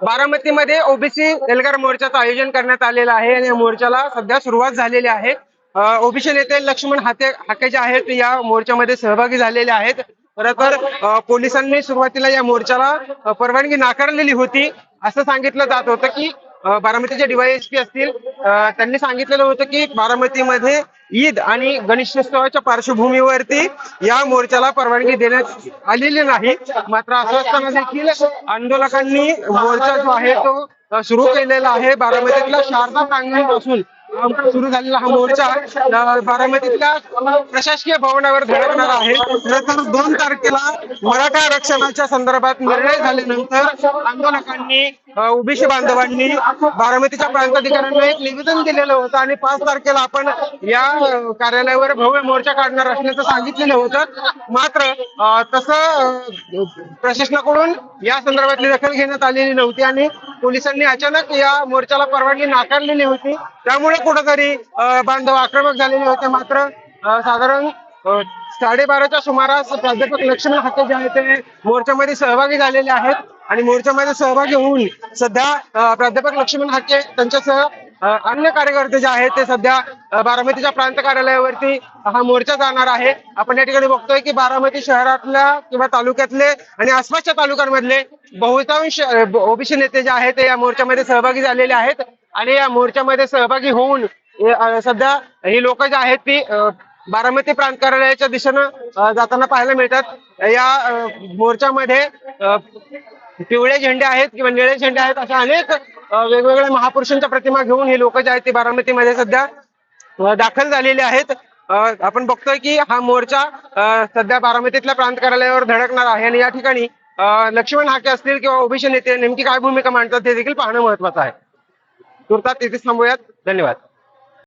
बारामतीमध्ये OBC Elgar मोर्चाचं आयोजन करण्यात आलेलं आहे आणि या मोर्चाला सध्या सुरुवात झालेली आहे. ओबीसी नेते लक्ष्मण हाते हाके जे आहेत या मोर्चामध्ये सहभागी झालेले आहेत. खरं तर पोलिसांनी सुरुवातीला या मोर्चाला परवानगी नाकारलेली होती. असं सांगितलं जात होतं की बारामतीचे डीवायएसपी असतील. त्यांनी सांगितलेलं होतं की बारामतीमध्ये ईद आणि गणेशोत्सवाच्या पार्श्वभूमीवरती या मोर्चाला परवानगी देण्यात आलेली नाही. मात्र असं असताना देखील आंदोलकांनी मोर्चा जो आहे तो सुरू केलेला आहे. बारामतीतल्या शारदा प्रांगणापासून अ, सुरू झालेला हा मोर्चा बारामतीतल्या प्रशासकीय भवनावर धडकणार आहे. खरं तर दोन तारखेला मराठा आरक्षणाच्या संदर्भात निर्णय झाल्यानंतर आंदोलकांनी ओबीसी बांधवांनी बारामतीच्या प्रांताधिकाऱ्यांना एक निवेदन दिलेलं होतं आणि पाच तारखेला आपण या कार्यालयावर भव्य मोर्चा काढणार असल्याचं सांगितलेलं होतं. मात्र तसं प्रशासनाकडून या संदर्भातली दखल घेण्यात आलेली नव्हती आणि पोलिसांनी अचानक या मोर्चाला परवानगी नाकारलेली होती. त्यामुळे कुठंतरी बांधव आक्रमक झालेले होते मात्र साधारण साडेबाराच्या सुमारास प्राध्यापक लक्ष्मण हाके जे आहेत ते मोर्चामध्ये सहभागी झालेले आहेत. आणि मोर्चामध्ये सहभागी होऊन सध्या प्राध्यापक लक्ष्मण हाके त्यांच्यासह अन्य कार्यकर्ते जे आहेत ते सध्या बारामतीच्या प्रांत कार्यालयावरती हा मोर्चा जाणार आहे. आपण या ठिकाणी बघतोय की बारामती शहरातल्या किंवा तालुक्यातले आणि आसपासच्या तालुक्यांमधले बहुतांश ओबीसी नेते जे आहेत ते या मोर्चामध्ये सहभागी झालेले आहेत. आणि या मोर्चामध्ये सहभागी होऊन सध्या ही लोक जे आहेत ती बारामती प्रांत कार्यालयाच्या दिशेनं जाताना पाहायला मिळतात. या मोर्चामध्ये पिवळे झेंडे आहेत किंवा निळे झेंडे आहेत अशा अनेक वेगवेगळ्या महापुरुषांच्या प्रतिमा घेऊन हे लोक जे आहेत ते बारामतीमध्ये सध्या दाखल झालेले आहेत. आपण बघतोय की हा मोर्चा सध्या बारामतीतल्या प्रांत कार्यालयावर धडकणार आहे आणि या ठिकाणी लक्ष्मण हाके असतील किंवा ओबीसी नेते नेमकी काय भूमिका मांडतात ते देखील पाहणं महत्वाचं आहे. तुर्तात तिथे थांबूयात. धन्यवाद.